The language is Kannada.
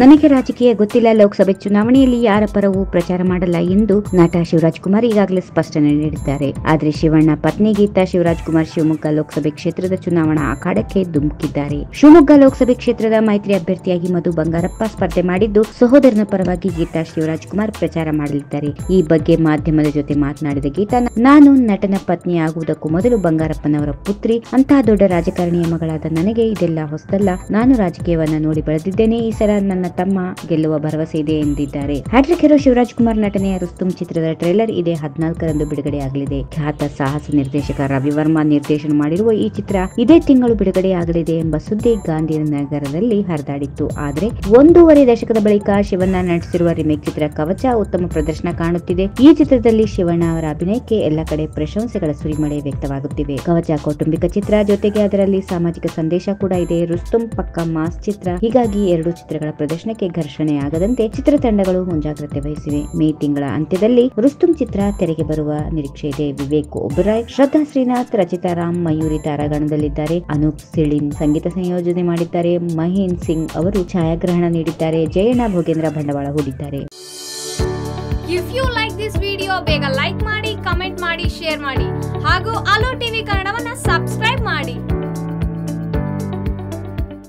ನನಗೆ ರಾಜಕೀಯ ಗೊತ್ತಿಲ್ಲ. ಲೋಕಸಭೆ ಚುನಾವಣೆಯಲ್ಲಿ ಯಾರ ಪರವೂ ಪ್ರಚಾರ ಮಾಡಲ್ಲ ಎಂದು ನಟ ಶಿವರಾಜ್ ಕುಮಾರ್ ಈಗಾಗಲೇ ಸ್ಪಷ್ಟನೆ ನೀಡಿದ್ದಾರೆ. ಆದರೆ ಶಿವಣ್ಣ ಪತ್ನಿ ಗೀತಾ ಶಿವರಾಜ್ ಕುಮಾರ್ ಶಿವಮೊಗ್ಗ ಲೋಕಸಭೆ ಕ್ಷೇತ್ರದ ಚುನಾವಣಾ ಅಖಾಡಕ್ಕೆ ಧುಮುಕಿದ್ದಾರೆ ಶಿವಮೊಗ್ಗ ಲೋಕಸಭೆ ಕ್ಷೇತ್ರದ ಮೈತ್ರಿ ಅಭ್ಯರ್ಥಿಯಾಗಿ ಮಧು ಬಂಗಾರಪ್ಪ ಸ್ಪರ್ಧೆ ಮಾಡಿದ್ದು ಸಹೋದರನ ಪರವಾಗಿ ಗೀತಾ ಶಿವರಾಜ್ ಕುಮಾರ್ ಪ್ರಚಾರ ಮಾಡಲಿದ್ದಾರೆ. ಈ ಬಗ್ಗೆ ಮಾಧ್ಯಮದ ಜೊತೆ ಮಾತನಾಡಿದ ಗೀತಾ, ನಾನು ನಟನ ಪತ್ನಿ ಆಗುವುದಕ್ಕೂ ಮೊದಲು ಬಂಗಾರಪ್ಪನವರ ಪುತ್ರಿ ಅಂತಹ ದೊಡ್ಡ ರಾಜಕಾರಣಿಯ ಮಗಳಾದ ನನಗೆ ಇದೆಲ್ಲ ಹೊಸದಲ್ಲ. ನಾನು ರಾಜಕೀಯವನ್ನ ನೋಡಿ ಬೆಳೆದಿದ್ದೇನೆ. ಈ ಸಲ ನನ್ನ ತಮ್ಮ ಗೆಲ್ಲುವ ಭರವಸೆ ಇದೆ ಎಂದಿದ್ದಾರೆ. ಹ್ಯಾಟ್ರಿಕ್ ಹೀರೋ ಶಿವರಾಜ್ ಕುಮಾರ್ ನಟನೆಯ ರುಸ್ತುಂ ಚಿತ್ರದ ಟ್ರೇಲರ್ ಇದೇ ಹದಿನಾಲ್ಕರಂದು ಬಿಡುಗಡೆಯಾಗಲಿದೆ. ಖ್ಯಾತ ಸಾಹಸ ನಿರ್ದೇಶಕ ರವಿವರ್ಮ ನಿರ್ದೇಶನ ಮಾಡಿರುವ ಈ ಚಿತ್ರ ಇದೇ ತಿಂಗಳು ಬಿಡುಗಡೆಯಾಗಲಿದೆ ಎಂಬ ಸುದ್ದಿ ಗಾಂಧಿನಗರದಲ್ಲಿ ಹರಿದಾಡಿತ್ತು. ಆದರೆ ಒಂದೂವರೆ ದಶಕದ ಬಳಿಕ ಶಿವಣ್ಣ ನಟಿಸಿರುವ ರಿಮೇಕ್ ಚಿತ್ರ ಕವಚ ಉತ್ತಮ ಪ್ರದರ್ಶನ ಕಾಣುತ್ತಿದೆ. ಈ ಚಿತ್ರದಲ್ಲಿ ಶಿವಣ್ಣ ಅವರ ಅಭಿನಯಕ್ಕೆ ಎಲ್ಲ ಕಡೆ ಪ್ರಶಂಸೆಗಳ ಸುರಿಮಳೆ ವ್ಯಕ್ತವಾಗುತ್ತಿವೆ ಕವಚ ಕೌಟುಂಬಿಕ ಚಿತ್ರ ಜೊತೆಗೆ ಅದರಲ್ಲಿ ಸಾಮಾಜಿಕ ಸಂದೇಶ ಕೂಡ ಇದೆ. ರುಸ್ತುಂ ಪಕ್ಕ ಮಾಸ್ ಚಿತ್ರ. ಹೀಗಾಗಿ ಎರಡು ಚಿತ್ರಗಳ ಪ್ರದರ್ಶನಕ್ಕೆ ಘರ್ಷಣೆ ಆಗದಂತೆ ಚಿತ್ರತಂಡಗಳು ಮುಂಜಾಗ್ರತೆ ವಹಿಸಿವೆ. ಮೇ ತಿಂಗಳ ಅಂತ್ಯದಲ್ಲಿ ರುಸ್ತುಂ ಚಿತ್ರ ತೆರೆಗೆ ಬರುವ ನಿರೀಕ್ಷೆ ಇದೆ. ವಿವೇಕ್ ಒಬ್ರಾಯ್ ಶ್ರದ್ಧಾ ಶ್ರೀನಾಥ್, ರಚಿತಾ ರಾಮ್, ಮಯೂರಿ ತಾರಾಗಣದಲ್ಲಿದ್ದಾರೆ. ಅನೂಪ್ ಸಿಳಿನ್ ಸಂಗೀತ ಸಂಯೋಜನೆ ಮಾಡಿದ್ದಾರೆ. ಮಹೇನ್ ಸಿಂಗ್ ಅವರು ಛಾಯಾಗ್ರಹಣ ನೀಡಿದ್ದಾರೆ. ಜಯಣ್ಣ ಭೋಗೇಂದ್ರ ಬಂಡವಾಳ ಹೂಡಿದ್ದಾರೆ. If you like this video ಬೇಗ ಲೈಕ್ ಮಾಡಿ ಕಮೆಂಟ್ ಮಾಡಿ ಶೇರ್ ಮಾಡಿ. ಹಾಗೂ ಅಲೋ ಟಿವಿ ಕನ್ನಡವನ್ನ ಸಬ್ಸ್ಕ್ರೈಬ್ ಮಾಡಿ.